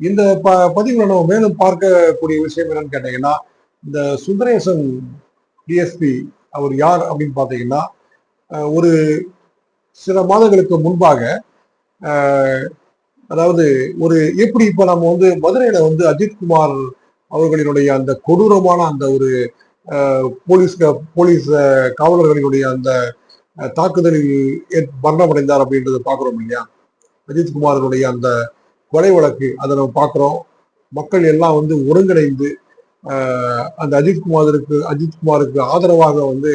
இந்த ப பதிவுல நம்ம மேலும் பார்க்கக்கூடிய விஷயம் என்னன்னு கேட்டீங்கன்னா இந்த சுந்தரேசன் டிஎஸ்பி அவர் யார் அப்படின்னு பார்த்தீங்கன்னா ஒரு சில மாதங்களுக்கு முன்பாக அதாவது ஒரு எப்படி இப்போ நம்ம வந்து மதுரையில் வந்து அஜித்குமார் அவர்களினுடைய அந்த கொடூரமான அந்த ஒரு போலீஸ் போலீஸ் காவலர்களினுடைய அந்த தாக்குதலில் ஏற்- மரணமடைந்தார் அப்படின்றத பார்க்குறோம் இல்லையா? அஜித்குமாரனுடைய அந்த கொலை வழக்கு அதை நம்ம பார்க்குறோம். மக்கள் எல்லாம் வந்து ஒருங்கிணைந்து அந்த அஜித்குமாருக்கு அஜித்குமாருக்கு ஆதரவாக வந்து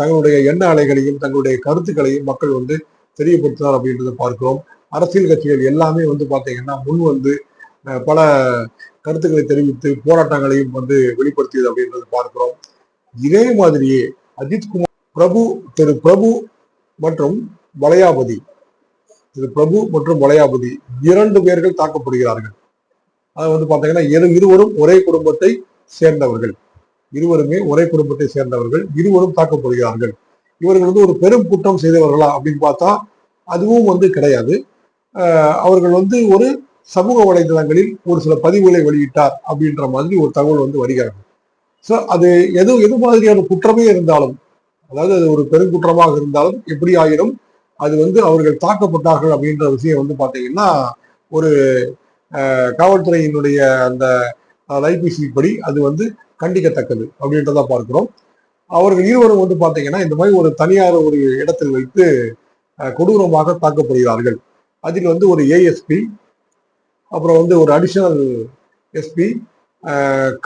தங்களுடைய எண்ண அலைகளையும் தங்களுடைய கருத்துக்களையும் மக்கள் வந்து தெரியப்படுத்தினார் அப்படின்றத பார்க்கிறோம். அரசியல் கட்சிகள் எல்லாமே வந்து பார்த்தீங்கன்னா முன் வந்து பல கருத்துக்களை தெரிவித்து போராட்டங்களையும் வந்து வெளிப்படுத்தியது அப்படின்றத பார்க்கிறோம். இதே மாதிரியே அஜித்குமார் பிரபு திரு பிரபு மற்றும் வளையாபதி இது பிரபு மற்றும் வளையாபதி இரண்டு பேர்கள் தாக்கப்படுகிறார்கள். அது வந்து பார்த்தீங்கன்னா இரு இருவரும் ஒரே குடும்பத்தை சேர்ந்தவர்கள். இருவருமே ஒரே குடும்பத்தை சேர்ந்தவர்கள். இருவரும் தாக்கப்படுகிறார்கள். இவர்கள் வந்து ஒரு பெரும் குற்றம் செய்தவர்களா அப்படின்னு பார்த்தா அதுவும் வந்து கிடையாது. ஆஹ் அவர்கள் வந்து ஒரு சமூக வலைதளங்களில் ஒரு சில பதிவுகளை வெளியிட்டார் அப்படின்ற மாதிரி ஒரு தகவல் வந்து வருகிறது. ஸோ அது எது எது மாதிரியான குற்றமே இருந்தாலும் அதாவது அது ஒரு பெருங்குற்றமாக இருந்தாலும் எப்படி ஆயினும் அது வந்து அவர்கள் தாக்கப்பட்டார்கள் அப்படின்ற விஷயம் வந்து பார்த்தீங்கன்னா ஒரு காவல்துறையினுடைய அந்த லைபிசி படி அது வந்து கண்டிக்கத்தக்கது அப்படின்றத பார்க்கிறோம். அவர்கள் இருவரும் வந்து பார்த்தீங்கன்னா இந்த மாதிரி ஒரு தனியார் ஒரு இடத்தில் வைத்து கொடூரமாக தாக்கப்படுகிறார்கள். அதில் வந்து ஒரு ஏஎஸ்பி அப்புறம் வந்து ஒரு அடிஷனல் எஸ்பி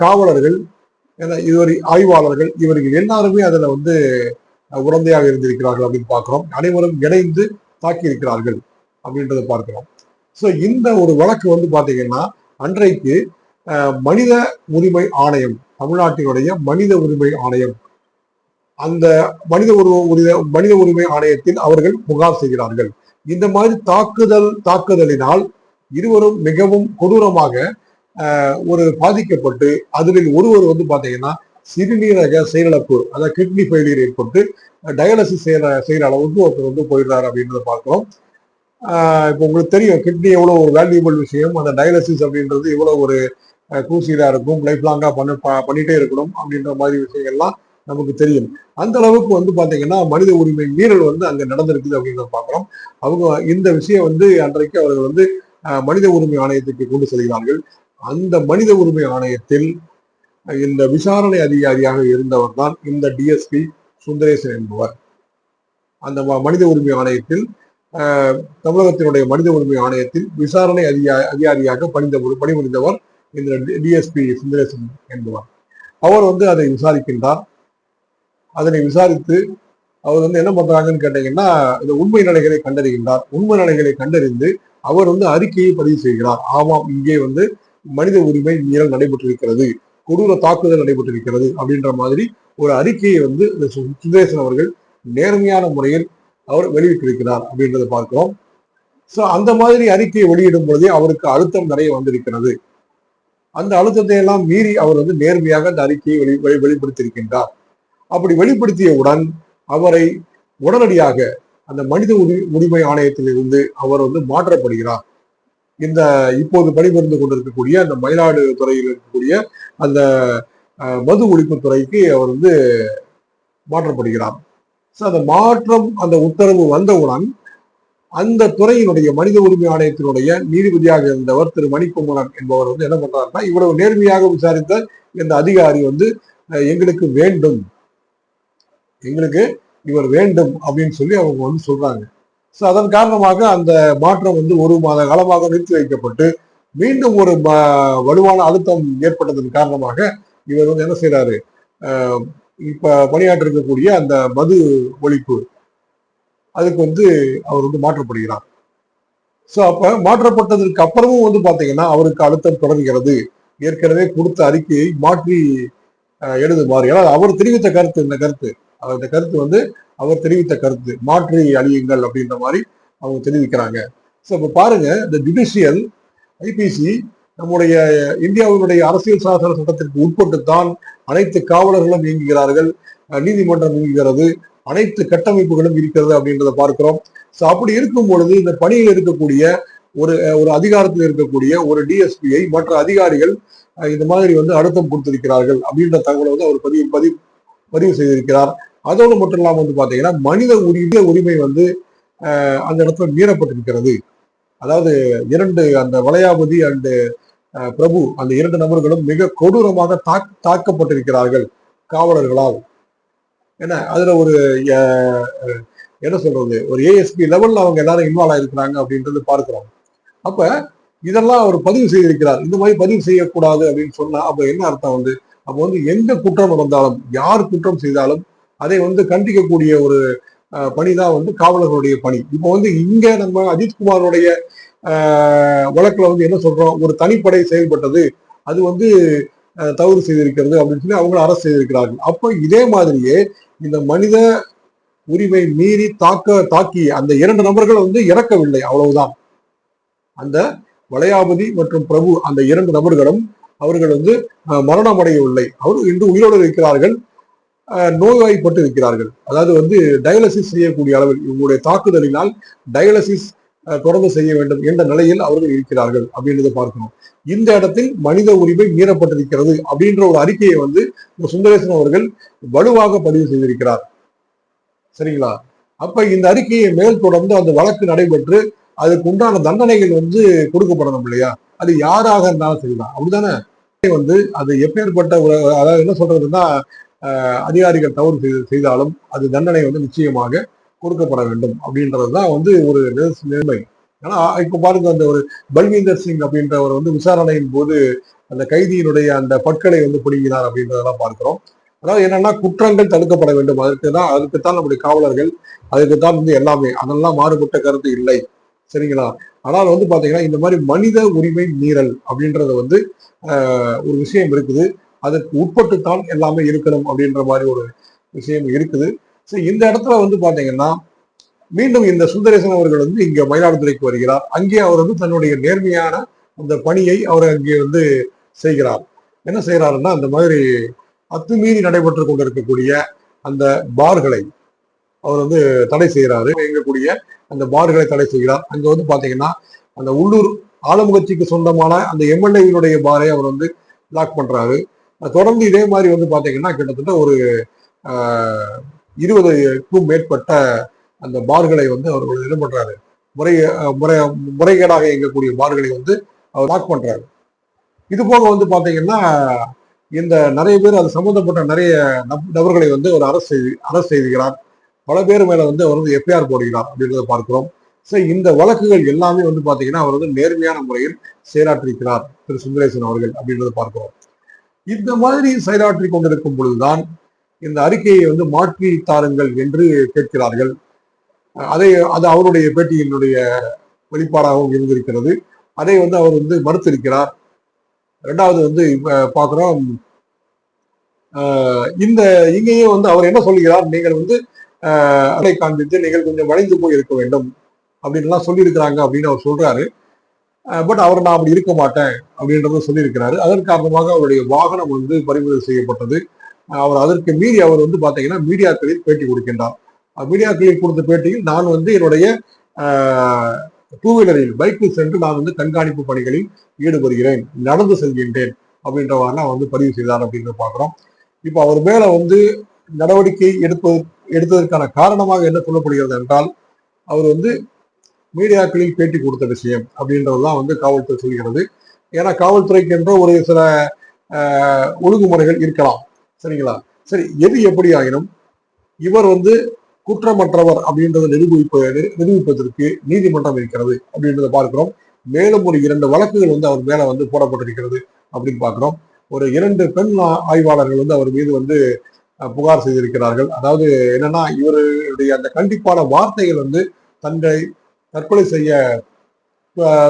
காவலர்கள் ஏன்னா இதுவரை ஆய்வாளர்கள் இவர்கள் எல்லாருமே அதில் வந்து உடந்தையாக இருந்திருக்கிறார்கள் அப்படின்னு பார்க்கிறோம். அனைவரும் இணைந்து தாக்கி இருக்கிறார்கள் அப்படின்றத பார்க்கிறோம். ஸோ இந்த ஒரு வழக்கு வந்து பார்த்தீங்கன்னா அன்றைக்கு மனித உரிமை ஆணையம் தமிழ்நாட்டினுடைய மனித உரிமை ஆணையம் அந்த மனித உரிமை மனித உரிமை ஆணையத்தில் அவர்கள் புகார் செய்கிறார்கள். இந்த மாதிரி தாக்குதல் தாக்குதலினால் இருவரும் மிகவும் கொடூரமாக ஒரு பாதிக்கப்பட்டு அதில் ஒருவர் வந்து பார்த்தீங்கன்னா சிறுநீரக செயலிழப்பு அதாவது கிட்னி ஃபெயிலியர் ஏற்பட்டு டயாலிசிஸ் செய்யற செய்யற அளவுக்கு ஒருத்தர் வந்து போயிடுறாரு அப்படின்றத பார்க்கிறோம். ஆஹ் இப்போ உங்களுக்கு தெரியும் கிட்னி எவ்வளோ ஒரு வேல்யூபிள் விஷயம் அந்த டயாலிசிஸ் அப்படின்றது எவ்வளோ ஒரு கூசியதா இருக்கும் லைஃப் லாங்காக பண்ண ப- பண்ணிட்டே இருக்கணும் அப்படின்ற மாதிரி விஷயங்கள்லாம் நமக்கு தெரியும். அந்த அளவுக்கு வந்து பாத்தீங்கன்னா மனித உரிமை மீறல் வந்து அங்க நடந்திருக்குது அப்படின்றத பார்க்குறோம். அவங்க இந்த விஷயம் வந்து அன்றைக்கு அவர்கள் வந்து ஆஹ் மனித உரிமை ஆணையத்துக்கு கொண்டு செல்கிறார்கள். அந்த மனித உரிமை ஆணையத்தில் இந்த விசாரணை அதிகாரியாக இருந்தவர் தான் இந்த டிஎஸ்பி சுந்தரேசன் என்பவர். அந்த மனித உரிமை ஆணையத்தில் தமிழகத்தினுடைய மனித உரிமை ஆணையத்தில் விசாரணை அதிகா அதிகாரியாக பணிந்த பணிபுரிந்தவர் இந்த டிஎஸ்பி சுந்தரேசன் என்பவர். அவர் வந்து அதை விசாரிக்கின்றார். அதனை விசாரித்து அவர் வந்து என்ன பண்றாங்கன்னு கேட்டீங்கன்னா இந்த உண்மை நிலைகளை கண்டறிகின்றார். உண்மை நிலைகளை கண்டறிந்து அவர் வந்து அறிக்கையை பதிவு செய்கிறார். ஆமாம் இங்கே வந்து மனித உரிமை மீறல் நடைபெற்றிருக்கிறது. கொடூர தாக்குதல் நடைபெற்றிருக்கிறது அப்படின்ற மாதிரி ஒரு அறிக்கையை வந்து சுந்தரேசன் அவர்கள் நேர்மையான முறையில் அவர் வெளியிட்டிருக்கிறார் அப்படின்றத பார்க்கிறோம். சோ அந்த மாதிரி அறிக்கையை வெளியிடும் பொழுதே அவருக்கு அழுத்தம் நிறைய வந்திருக்கிறது. அந்த அழுத்தத்தை எல்லாம் மீறி அவர் வந்து நேர்மையாக அந்த அறிக்கையை வெளி வெளி- வெளிப்படுத்தியிருக்கின்றார். அப்படி வெளிப்படுத்தியவுடன் அவரை உடனடியாக அந்த மனித உரி- உரிமை ஆணையத்திலிருந்து அவர் வந்து மாற்றப்படுகிறார். இந்த இப்போது பணிபுரிந்து கொண்டிருக்கக்கூடிய அந்த மயிலாடு துறையில் இருக்கக்கூடிய அந்த மது ஒழிப்பு துறைக்கு அவர் வந்து மாற்றப்படுகிறார். ஸோ அந்த மாற்றம் அந்த உத்தரவு வந்தவுடன் அந்த துறையினுடைய மனித உரிமை ஆணையத்தினுடைய நீதிபதியாக இருந்தவர் திரு மணிக்குமரன் என்பவர் வந்து என்ன பண்றாருன்னா இவ்வளவு நேர்மையாக விசாரித்த இந்த அதிகாரி வந்து எங்களுக்கு வேண்டும். எங்களுக்கு இவர் வேண்டும் அப்படின்னு சொல்லி அவங்க வந்து சொல்றாங்க. ஸோ அதன் காரணமாக அந்த மாற்றம் வந்து ஒரு மாத காலமாக நிறுத்தி வைக்கப்பட்டு மீண்டும் ஒரு ம- வலுவான அழுத்தம் ஏற்பட்டதன் காரணமாக இவர் வந்து என்ன செய்யறாரு இப்போ இப்ப பணியாற்றிருக்கக்கூடிய அந்த மது ஒழிப்பு அதுக்கு வந்து அவர் வந்து மாற்றப்படுகிறார். ஸோ அப்ப மாற்றப்பட்டதற்கு அப்புறமும் வந்து பாத்தீங்கன்னா அவருக்கு அழுத்தம் தொடர்கிறது. ஏற்கனவே கொடுத்த அறிக்கையை மாற்றி எழுதுமாறு. ஏன்னா அவர் தெரிவித்த கருத்து இந்த கருத்து. இந்த கருத்து வந்து அவர் தெரிவித்த கருத்து மாற்றி அழியுங்கள் அப்படின்ற மாதிரி அவங்க தெரிவிக்கிறாங்க. ஸோ இப்போ பாருங்க இந்த ஜுடிஷியல் ஐபிசி நம்முடைய இந்தியாவினுடைய அரசியல் சாசன சட்டத்திற்கு உட்பட்டு தான் அனைத்து காவலர்களும் இயங்குகிறார்கள் நீதிமன்றம் இயங்குகிறது அனைத்து கட்டமைப்புகளும் இருக்கிறது அப்படின்றத பார்க்கிறோம். ஸோ அப்படி இருக்கும் பொழுது இந்த பணியில் இருக்கக்கூடிய ஒரு ஒரு அதிகாரத்தில் இருக்கக்கூடிய ஒரு டிஎஸ்பியை மற்ற அதிகாரிகள் இந்த மாதிரி வந்து அழுத்தம் கொடுத்திருக்கிறார்கள் அப்படின்ற தகவலை வந்து அவர் பதிவு பதிவு பதிவு செய்திருக்கிறார். அதோடு மட்டும் இல்லாமல் வந்து பார்த்தீங்கன்னா மனித உரிமை உரிமை வந்து அந்த இடத்துல மீறப்பட்டிருக்கிறது. அதாவது இரண்டு அந்த வளையாபதி அண்டு பிரபு அந்த இரண்டு நபர்களும் மிக கொடூரமாக தாக் தாக்கப்பட்டிருக்கிறார்கள் காவலர்களால். என்ன அதுல ஒரு என்ன சொல்றது? ஒரு ஏஎஸ்பி லெவல்ல அவங்க எல்லாரும் இன்வால்வ் ஆயிருக்கிறாங்க அப்படின்றது பார்க்கிறோம். அப்ப இதெல்லாம் அவர் பதிவு செய்திருக்கிறார். இந்த மாதிரி பதிவு செய்யக்கூடாது அப்படின்னு சொன்னா அப்ப என்ன அர்த்தம் வந்து அப்ப வந்து எந்த குற்றம் நடந்தாலும் யார் குற்றம் செய்தாலும் அதை வந்து கண்டிக்கக்கூடிய ஒரு பணி பணிதான் வந்து காவலர்களுடைய பணி. இப்போ வந்து இங்க நம்ம அஜித்குமாரோடைய வழக்குல வந்து என்ன சொல்றோம்? ஒரு தனிப்படை செயல்பட்டது. அது வந்து தவறு செய்திருக்கிறது அப்படின்னு சொல்லி அவங்களை அரசு செய்திருக்கிறார்கள். அப்ப இதே மாதிரியே இந்த மனித உரிமை மீறி தாக்க தாக்கி அந்த இரண்டு நபர்கள் வந்து இறக்கவில்லை. அவ்வளவுதான். அந்த வளையாபதி மற்றும் பிரபு அந்த இரண்டு நபர்களும் அவர்கள் வந்து மரணமடையவில்லை. மரணம் அடையவில்லை அவர் இன்று உயிரோடு இருக்கிறார்கள். நோய்வாய்ப்பட்டு இருக்கிறார்கள் அதாவது வந்து டயாலிசிஸ் செய்யக்கூடிய அளவில் இவங்களுடைய தாக்குதலினால் டயாலிசிஸ் தொடர்ந்து செய்ய வேண்டும் என்ற நிலையில் அவர்கள் இருக்கிறார்கள் அப்படின்றத பார்க்கணும். இந்த இடத்தில் மனித உரிமை மீறப்பட்டிருக்கிறது அப்படின்ற ஒரு அறிக்கையை வந்து சுந்தரேசன் அவர்கள் வலுவாக பதிவு செய்திருக்கிறார். சரிங்களா? அப்ப இந்த அறிக்கையை மேல் தொடர்ந்து அந்த வழக்கு நடைபெற்று அதுக்கு உண்டான தண்டனைகள் வந்து கொடுக்கப்படணும் இல்லையா? அது யாராக இருந்தாலும் சரிதான். அப்படிதானே வந்து அது எப்பேற்பட்ட ஒரு அதாவது என்ன சொல்றதுன்னா அதிகாரிகள் தவறு செய்து செய்தாலும் அது தண்டனை வந்து நிச்சயமாக கொடுக்கப்பட வேண்டும் அப்படின்றது தான் வந்து ஒரு நேர்மை ஆனால் இப்ப பாருங்க அந்த ஒரு பல்வீந்தர் சிங் அப்படின்றவர் வந்து விசாரணையின் போது அந்த கைதியினுடைய அந்த பற்களை வந்து பிடிக்கிறார் அப்படின்றதெல்லாம் பார்க்கிறோம். அதாவது என்னன்னா குற்றங்கள் தடுக்கப்பட வேண்டும். அதற்கு தான் அதுக்குத்தான் நம்முடைய காவலர்கள் அதுக்குத்தான் வந்து எல்லாமே அதெல்லாம் மாறுபட்ட கருத்து இல்லை. சரிங்களா? ஆனால் வந்து பாத்தீங்கன்னா இந்த மாதிரி மனித உரிமை மீறல் அப்படின்றது வந்து ஒரு விஷயம் இருக்குது. அதற்கு உட்பட்டுத்தான் எல்லாமே இருக்கணும் அப்படின்ற மாதிரி ஒரு விஷயம் இருக்குது. ஸோ இந்த இடத்துல வந்து பாத்தீங்கன்னா மீண்டும் இந்த சுந்தரேசன் அவர்கள் வந்து இங்க மயிலாடுதுறைக்கு வருகிறார். அங்கே அவர் வந்து தன்னுடைய நேர்மையான அந்த பணியை அவர் அங்கே வந்து செய்கிறார். என்ன செய்கிறாருன்னா அந்த மாதிரி அத்துமீறி நடைபெற்று கொண்டிருக்கக்கூடிய அந்த பார்களை அவர் வந்து தடை செய்கிறாரு. இயங்கக்கூடிய அந்த பார்களை தடை செய்கிறார். அங்க வந்து பாத்தீங்கன்னா அந்த உள்ளூர் ஆளுமுகட்சிக்கு சொந்தமான அந்த எம்எல்ஏவினுடைய பாரை அவர் வந்து லாக் பண்றாரு. தொடர்ந்து இதே மாதிரி வந்து பார்த்தீங்கன்னா கிட்டத்தட்ட ஒரு இருபதுக்கும் மேற்பட்ட அந்த பார்களை வந்து அவர் என்ன பண்றாரு? முறை முறை முறைகேடாக இயங்கக்கூடிய பார்களை வந்து அவர் லாக் பண்றாரு. இது போக வந்து பாத்தீங்கன்னா இந்த நிறைய பேர் அது சம்பந்தப்பட்ட நிறைய நபர்களை வந்து ஒரு அரசு செய்தி அரசு செய்கிறார் பல பேர் மேல வந்து அவர் வந்து எஃப்ஐஆர் போடுகிறார் அப்படின்றத பார்க்கிறோம். சரி இந்த வழக்குகள் எல்லாமே வந்து பாத்தீங்கன்னா அவர் வந்து நேர்மையான முறையில் செயலாற்றிருக்கிறார் திரு சுந்தரேசன் அவர்கள் அப்படின்றத பார்க்கிறோம். இந்த மாதிரி செயலாற்றி கொண்டிருக்கும் பொழுதுதான் இந்த அறிக்கையை வந்து மாற்றி தாருங்கள் என்று கேட்கிறார்கள். அதை அது அவருடைய பேட்டியினுடைய வெளிப்பாடாகவும் இருந்திருக்கிறது. அதை வந்து அவர் வந்து மறுத்திருக்கிறார். ரெண்டாவது வந்து பார்க்குறோம். இந்த இங்கேயும் வந்து அவர் என்ன சொல்லுகிறார் நீங்கள் வந்து அதை காண்பித்து நீங்கள் கொஞ்சம் வளைந்து போய் இருக்க வேண்டும். அப்படின்லாம் சொல்லியிருக்கிறாங்க அப்படின்னு அவர் சொல்றாரு. பட் அவர் நான் அப்படி இருக்க மாட்டேன் அப்படின்றத சொல்லியிருக்கிறாரு. அதன் காரணமாக அவருடைய வாகனம் வந்து பறிமுதல் செய்யப்பட்டது. அவர் அதற்கு மீறி அவர் வந்து பார்த்தீங்கன்னா மீடியாக்களில் பேட்டி கொடுக்கின்றார். மீடியாக்களில் கொடுத்த பேட்டியில் நான் வந்து என்னுடைய டூ வீலரில் பைக்கில் சென்று நான் வந்து கண்காணிப்பு பணிகளில் ஈடுபடுகிறேன் நடந்து செல்கின்றேன் அப்படின்றவாறுலாம் வந்து பதிவு செய்தார் அப்படின்றத பார்க்குறோம். இப்போ அவர் மேலே வந்து நடவடிக்கை எடுப்பது எடுத்ததற்கான காரணமாக என்ன சொல்லப்படுகிறது என்றால் அவர் வந்து மீடியாக்களில் பேட்டி கொடுத்த விஷயம் அப்படின்றதுதான் வந்து காவல்துறை சொல்கிறது. ஏன்னா காவல்துறைக்கு என்ற ஒரு சில ஒழுங்குமுறைகள் இருக்கலாம். சரிங்களா? சரி எது எப்படி ஆகினும் இவர் வந்து குற்றமற்றவர் அப்படின்றத நிரூபிப்ப நிரூபிப்பதற்கு நீதிமன்றம் இருக்கிறது அப்படின்றத பார்க்கிறோம். மேலும் ஒரு இரண்டு வழக்குகள் வந்து அவர் மேல வந்து போடப்பட்டிருக்கிறது அப்படின்னு பார்க்கிறோம். ஒரு இரண்டு பெண் ஆய்வாளர்கள் வந்து அவர் மீது வந்து புகார் செய்திருக்கிறார்கள். அதாவது என்னன்னா இவருடைய அந்த கண்டிப்பான வார்த்தைகள் வந்து தங்களை தற்கொலை செய்ய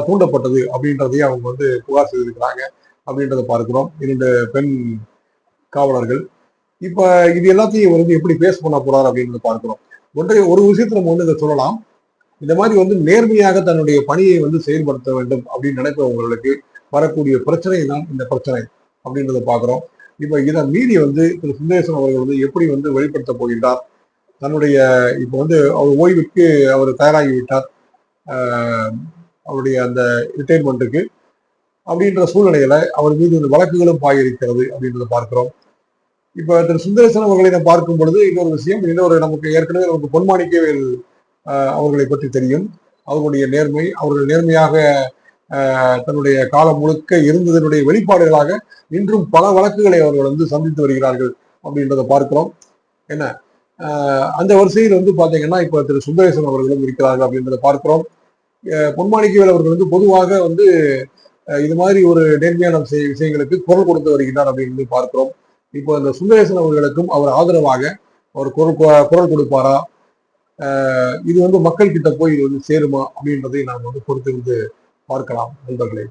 தூண்டப்பட்டது அப்படின்றதையும் அவங்க வந்து புகார் செய்திருக்கிறாங்க அப்படின்றத பார்க்கிறோம். இரண்டு பெண் காவலர்கள். இப்போ இது எல்லாத்தையும் வந்து எப்படி பேஸ் பண்ண போறார் அப்படின்றத பார்க்கிறோம். ஒன்றை ஒரு விஷயத்தை நம்ம வந்து இதை சொல்லலாம். இந்த மாதிரி வந்து நேர்மையாக தன்னுடைய பணியை வந்து செயல்படுத்த வேண்டும் அப்படின்னு நினைப்பவங்களுக்கு வரக்கூடிய பிரச்சனை தான் இந்த பிரச்சனை அப்படின்றத பார்க்குறோம். இப்போ இதை மீறி வந்து திரு சுந்தரேசன் அவர்கள் வந்து எப்படி வந்து வெளிப்படுத்த போகின்றார்? தன்னுடைய இப்போ வந்து அவர் ஓய்வுக்கு அவர் தயாராகி விட்டார். அவருடைய அந்த ரிட்டைர்மெண்ட்டுக்கு அப்படின்ற சூழ்நிலையில அவர் மீது இந்த வழக்குகளும் பாயிருக்கிறது அப்படின்றத பார்க்கிறோம். இப்ப திரு சுந்தரேசன் அவர்களை நாம் பார்க்கும் பொழுது இன்னொரு விஷயம் இன்னொரு நமக்கு ஏற்கனவே நமக்கு பொன்மாணிக்கவேல் அவர்களை பற்றி தெரியும். அவர்களுடைய நேர்மை அவர்கள் நேர்மையாக தன்னுடைய காலம் முழுக்க இருந்ததனுடைய வெளிப்பாடுகளாக இன்றும் பல வழக்குகளை அவர்கள் வந்து சந்தித்து வருகிறார்கள் அப்படின்றத பார்க்கிறோம். என்ன? அந்த வரிசையில் வந்து பாத்தீங்கன்னா இப்ப திரு சுந்தரேசன் அவர்களும் இருக்கிறார்கள் அப்படின்றத பார்க்கிறோம். பொன்மாணிக்கவேல் அவர்கள் வந்து பொதுவாக வந்து இது மாதிரி ஒரு நேர்மையான விஷய- விஷயங்களுக்கு குரல் கொடுத்து வருகிறார் அப்படின்னு பார்க்கிறோம். இப்போ இந்த சுந்தரேசன் அவர்களுக்கும் அவர் ஆதரவாக அவர் குரல் குரல் கொடுப்பாரா? இது வந்து மக்கள் கிட்ட போய் இது வந்து சேருமா அப்படின்றதை நாம் வந்து பொறுத்திருந்து பார்க்கலாம் நண்பர்களே.